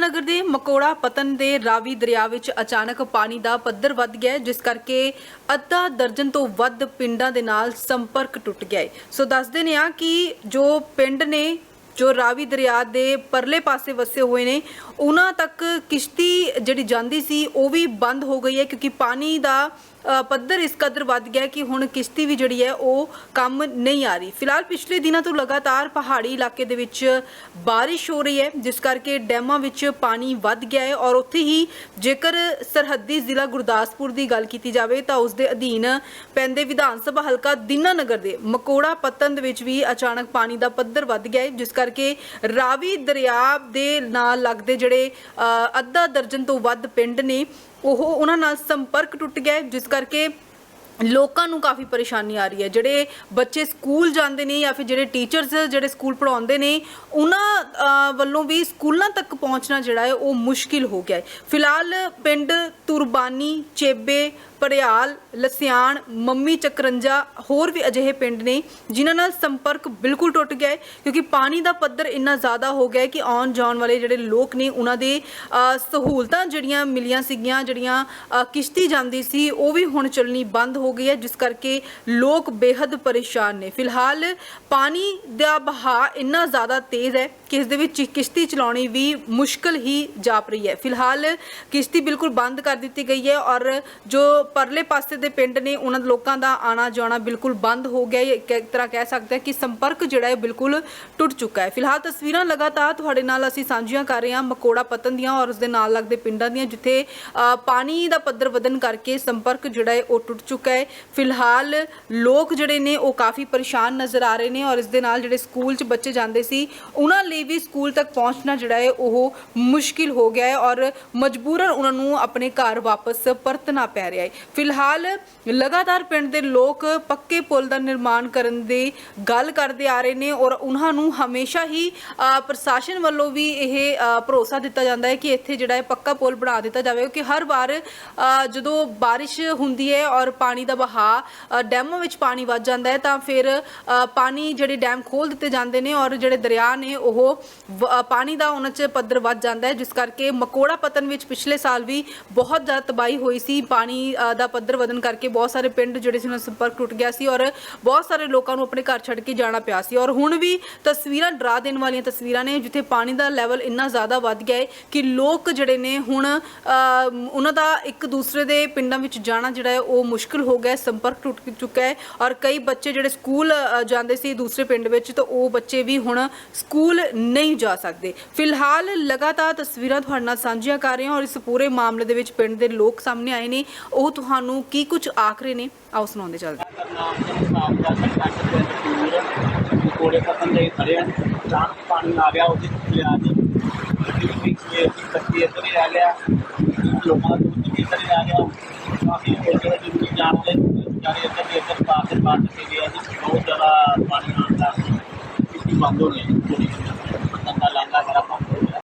ਨਗਰ ਦੇ ਮਕੋੜਾ ਪਤਨ ਦੇ ਰਾਵੀ ਦਰਿਆ ਵਿੱਚ ਅਚਾਨਕ ਪਾਣੀ ਦਾ ਪੱਧਰ ਵੱਧ ਗਿਆ ਜਿਸ ਕਰਕੇ ਅੱਧਾ ਦਰਜਨ ਤੋਂ ਵੱਧ ਪਿੰਡਾਂ ਦੇ ਨਾਲ ਸੰਪਰਕ ਟੁੱਟ ਗਿਆ ਹੈ। ਸੋ ਦੱਸਦੇ ਨੇ ਆ ਕਿ ਜੋ ਪਿੰਡ ਨੇ, ਜੋ ਰਾਵੀ ਦਰਿਆ ਦੇ ਪਰਲੇ ਪਾਸੇ ਵਸੇ ਹੋਏ ਨੇ, ਉਹਨਾਂ ਤੱਕ ਕਿਸ਼ਤੀ ਜਿਹੜੀ ਜਾਂਦੀ ਸੀ, ਉਹ ਵੀ ਬੰਦ ਹੋ ਗਈ ਹੈ, ਕਿਉਂਕਿ ਪਾਣੀ ਦਾ ਪੱਧਰ ਇਸ ਕਦਰ ਵੱਧ ਗਿਆ ਕਿ ਹੁਣ ਕਿਸ਼ਤੀ ਵੀ ਜਿਹੜੀ ਹੈ ਉਹ ਕੰਮ ਨਹੀਂ ਆ ਰਹੀ। ਫਿਲਹਾਲ ਪਿਛਲੇ ਦਿਨਾਂ ਤੋਂ ਲਗਾਤਾਰ ਪਹਾੜੀ ਇਲਾਕੇ ਦੇ ਵਿੱਚ ਬਾਰਿਸ਼ ਹੋ ਰਹੀ ਹੈ, ਜਿਸ ਕਰਕੇ ਡੈਮਾਂ ਵਿੱਚ ਪਾਣੀ ਵੱਧ ਗਿਆ ਹੈ ਔਰ ਉੱਥੇ ਹੀ ਜੇਕਰ ਸਰਹੱਦੀ ਜ਼ਿਲ੍ਹਾ ਗੁਰਦਾਸਪੁਰ ਦੀ ਗੱਲ ਕੀਤੀ ਜਾਵੇ ਤਾਂ ਉਸ ਦੇ ਅਧੀਨ ਪੈਂਦੇ ਵਿਧਾਨ ਸਭਾ ਹਲਕਾ ਦੀਨਾਨਗਰ ਦੇ ਮਕੋੜਾ ਪੱਤਨ ਦੇ ਵਿੱਚ ਵੀ ਅਚਾਨਕ ਪਾਣੀ ਦਾ ਪੱਧਰ ਵੱਧ ਗਿਆ ਹੈ, ਜਿਸ ਕਰਕੇ ਰਾਵੀ ਦਰਿਆ ਦੇ ਨਾਲ ਲੱਗਦੇ ਜਿਹੜੇ ਅੱਧਾ ਦਰਜਨ ਤੋਂ ਵੱਧ ਪਿੰਡ ਨੇ ਉਹ ਉਹਨਾਂ ਨਾਲ ਸੰਪਰਕ ਟੁੱਟ ਗਿਆ ਜਿਸ ਕਰਕੇ ਲੋਕਾਂ ਨੂੰ ਕਾਫੀ ਪਰੇਸ਼ਾਨੀ ਆ ਰਹੀ ਹੈ। ਜਿਹੜੇ ਬੱਚੇ ਸਕੂਲ ਜਾਂਦੇ ਨੇ ਜਾਂ ਫਿਰ ਜਿਹੜੇ ਟੀਚਰਸ, ਜਿਹੜੇ ਸਕੂਲ ਪੜਾਉਂਦੇ ਨੇ, ਉਹਨਾਂ ਵੱਲੋਂ ਵੀ ਸਕੂਲਾਂ ਤੱਕ ਪਹੁੰਚਣਾ ਜਿਹੜਾ ਹੈ, ਉਹ ਮੁਸ਼ਕਿਲ ਹੋ ਗਿਆ ਹੈ। ਫਿਲਹਾਲ ਪਿੰਡ ਤੁਰਬਾਨੀ, ਚੇਬੇ ਪੜਿਆਲ, ਲਸਿਆਣ, ਮੰਮੀ ਚਕਰੰਜਾ, ਹੋਰ ਵੀ ਅਜਿਹੇ ਪਿੰਡ ਨੇ ਜਿਨ੍ਹਾਂ ਨਾਲ ਸੰਪਰਕ ਬਿਲਕੁਲ ਟੁੱਟ ਗਿਆ ਹੈ, ਕਿਉਂਕਿ ਪਾਣੀ ਦਾ ਪੱਧਰ ਇੰਨਾ ਜ਼ਿਆਦਾ ਹੋ ਗਿਆ ਹੈ ਕਿ ਆਉਣ ਜਾਣ ਵਾਲੇ ਜਿਹੜੇ ਲੋਕ ਨੇ, ਉਹਨਾਂ ਦੇ ਸਹੂਲਤਾਂ ਜਿਹੜੀਆਂ ਮਿਲੀਆਂ ਸੀਗੀਆਂ, ਜਿਹੜੀਆਂ ਕਿਸ਼ਤੀ ਜਾਂਦੀ ਸੀ, ਉਹ ਵੀ ਹੁਣ ਚੱਲਣੀ ਬੰਦ ਹੋ ਗਈ ਹੈ, ਜਿਸ ਕਰਕੇ ਲੋਕ ਬੇहद ਪਰੇਸ਼ਾਨ ਨੇ। ਫਿਲਹਾਲ ਪਾਣੀ ਦਾ ਬਹਾਅ ਇੰਨਾ ਜ਼ਿਆਦਾ ਤੇਜ਼ ਹੈ ਕਿ ਇਸ ਦੇ ਵਿੱਚ ਕਿਸ਼ਤੀ ਚਲਾਉਣੀ ਵੀ ਮੁਸ਼ਕਲ ਹੀ ਜਾਪ ਰਹੀ ਹੈ। ਫਿਲਹਾਲ ਕਿਸ਼ਤੀ ਬਿਲਕੁਲ ਬੰਦ ਕਰ ਦਿੱਤੀ ਗਈ ਹੈ ਔਰ ਜੋ ਪਰਲੇ ਪਾਸੇ ਦੇ ਪਿੰਡ ਨੇ ਉਹਨਾਂ ਲੋਕਾਂ ਦਾ ਆਣਾ ਜਾਣਾ ਬਿਲਕੁਲ ਬੰਦ ਹੋ ਗਿਆ। ਹੈ ਇੱਕ ਤਰ੍ਹਾਂ ਕਹਿ ਸਕਦੇ ਹਾਂ ਕਿ ਸੰਪਰਕ ਜਿਹੜਾ ਹੈ ਬਿਲਕੁਲ ਟੁੱਟ ਚੁੱਕਾ ਹੈ। ਫਿਲਹਾਲ ਤਸਵੀਰਾਂ ਲਗਾਤਾਰ ਤੁਹਾਡੇ ਨਾਲ ਅਸੀਂ ਸਾਂਝੀਆਂ ਕਰ ਰਹੇ ਹਾਂ ਮਕੋੜਾ ਪਤਨ ਦੀਆਂ ਔਰ ਉਸ ਦੇ ਨਾਲ ਲੱਗਦੇ ਪਿੰਡਾਂ ਦੀਆਂ, ਜਿੱਥੇ ਪਾਣੀ ਦਾ ਪੱਧਰ ਵਧਣ ਕਰਕੇ ਸੰਪਰਕ ਜਿਹੜਾ ਹੈ ਉਹ ਟੁੱਟ ਚੁੱਕਾ ਹੈ। ਫਿਲਹਾਲ ਲੋਕ ਜਿਹੜੇ ਨੇ ਉਹ ਕਾਫੀ ਪਰੇਸ਼ਾਨ ਨਜ਼ਰ ਆ ਰਹੇ ਨੇ ਔਰ ਇਸ ਦੇ ਨਾਲ ਜਿਹੜੇ ਸਕੂਲ 'ਚ ਬੱਚੇ ਜਾਂਦੇ ਸੀ, ਉਹਨਾਂ ਲਈ ਵੀ ਸਕੂਲ ਤੱਕ ਪਹੁੰਚਣਾ ਜਿਹੜਾ ਹੈ ਉਹ ਮੁਸ਼ਕਿਲ ਹੋ ਗਿਆ ਹੈ ਔਰ ਮਜਬੂਰਨ ਉਹਨਾਂ ਨੂੰ ਆਪਣੇ ਘਰ ਵਾਪਸ ਪਰਤਣਾ ਪੈ ਰਿਹਾ ਹੈ। ਫਿਲਹਾਲ ਲਗਾਤਾਰ ਪਿੰਡ ਦੇ ਲੋਕ ਪੱਕੇ ਪੁਲ ਦਾ ਨਿਰਮਾਣ ਕਰਨ ਦੀ ਗੱਲ ਕਰਦੇ ਆ ਰਹੇ ਨੇ ਔਰ ਉਹਨਾਂ ਨੂੰ ਹਮੇਸ਼ਾ ਹੀ ਪ੍ਰਸ਼ਾਸਨ ਵੱਲੋਂ ਵੀ ਇਹ ਭਰੋਸਾ ਦਿੱਤਾ ਜਾਂਦਾ ਹੈ ਕਿ ਇੱਥੇ ਜਿਹੜਾ ਹੈ ਪੱਕਾ ਪੁਲ ਬਣਾ ਦਿੱਤਾ ਜਾਵੇ ਕਿਉਂਕਿ ਹਰ ਵਾਰ ਜਦੋਂ ਬਾਰਿਸ਼ ਹੁੰਦੀ ਹੈ ਔਰ ਪਾਣੀ ਦਾ ਵਹਾਅ ਡੈਮਾਂ ਵਿੱਚ ਪਾਣੀ ਵੱਧ ਜਾਂਦਾ ਹੈ ਤਾਂ ਫਿਰ ਪਾਣੀ ਜਿਹੜੇ ਡੈਮ ਖੋਲ ਦਿੱਤੇ ਜਾਂਦੇ ਨੇ ਔਰ ਜਿਹੜੇ ਦਰਿਆ ਨੇ ਉਹ ਪਾਣੀ ਦਾ ਉਹਨਾਂ 'ਚ ਪੱਧਰ ਵੱਧ ਜਾਂਦਾ ਹੈ ਜਿਸ ਕਰਕੇ ਮਕੋੜਾ ਪਤਨ ਵਿੱਚ ਪਿਛਲੇ ਸਾਲ ਵੀ ਬਹੁਤ ਜ਼ਿਆਦਾ ਤਬਾਹੀ ਹੋਈ ਸੀ ਪਾਣੀ ਦਾ ਪੱਧਰ ਵਧਣ ਕਰਕੇ ਬਹੁਤ ਸਾਰੇ ਪਿੰਡ ਜਿਹੜੇ ਸੀ ਉਹਨਾਂ ਦਾ ਸੰਪਰਕ ਟੁੱਟ ਗਿਆ ਸੀ ਔਰ ਬਹੁਤ ਸਾਰੇ ਲੋਕਾਂ ਨੂੰ ਆਪਣੇ ਘਰ ਛੱਡ ਕੇ ਜਾਣਾ ਪਿਆ ਸੀ। ਔਰ ਹੁਣ ਵੀ ਤਸਵੀਰਾਂ ਡਰਾ ਦੇਣ ਵਾਲੀਆਂ ਤਸਵੀਰਾਂ ਨੇ, ਜਿੱਥੇ ਪਾਣੀ ਦਾ ਲੈਵਲ ਇੰਨਾ ਜ਼ਿਆਦਾ ਵੱਧ ਗਿਆ ਹੈ ਕਿ ਲੋਕ ਜਿਹੜੇ ਨੇ ਹੁਣ ਉਹਨਾਂ ਦਾ ਇੱਕ ਦੂਸਰੇ ਦੇ ਪਿੰਡਾਂ ਵਿੱਚ ਜਾਣਾ ਜਿਹੜਾ ਹੈ ਉਹ ਮੁਸ਼ਕਲ ਹੋ ਗਿਆ ਸੰਪਰਕ ਟੁੱਟ ਚੁੱਕਾ ਹੈ ਔਰ ਕਈ ਬੱਚੇ ਜਿਹੜੇ ਸਕੂਲ ਜਾਂਦੇ ਸੀ ਦੂਸਰੇ ਪਿੰਡ ਵਿੱਚ ਤਾਂ ਉਹ ਬੱਚੇ ਵੀ ਹੁਣ ਸਕੂਲ ਨਹੀਂ ਜਾ ਸਕਦੇ। ਫਿਲਹਾਲ ਲਗਾਤਾਰ ਤਸਵੀਰਾਂ ਤੁਹਾਡੇ ਨਾਲ ਸਾਂਝੀਆਂ ਕਰ ਰਹੇ ਹਾਂ ਔਰ ਇਸ ਪੂਰੇ ਮਾਮਲੇ ਦੇ ਵਿੱਚ ਪਿੰਡ ਦੇ ਲੋਕ ਸਾਹਮਣੇ ਆਏ ਨੇ। ਉਹ ਤੁਹਾਨੂੰ ਕੀ ਕੁਝ ਆਖ ਨੇ? ਆਓ ਸੁਣਾਉਂਦੇ ਚੱਲਦੇ ਕੋੜੇ ਪਤਨ ਦੇ ਖੜੇ ਹਨ ਜਾਨ ਪਾਣੀ ਆ ਗਿਆ ਉਹਦੇ ਲਿਆ ਜੀ ਗੱਡੀ ਇੱਧਰ ਹੀ। ਆ ਗਿਆ ਲੋਕਾਂ ਦਾ ਦੁੱਧ ਵੀ ਇੱਧਰ ਹੀ ਆ ਗਿਆ ਕਾਫੀ ਜਿਹੜੇ ਜਿੰਨੀ ਜਾਣ ਜਾਰੇ ਇੱਧਰ ਦੀ ਇੱਧਰ ਪਾਸ ਤੇ ਗਿਆ ਜੀ ਬਹੁਤ ਜ਼ਿਆਦਾ ਪਾਣੀ ਆਉਣ ਦਾ ਬੰਦ ਹੋ। ਗਈ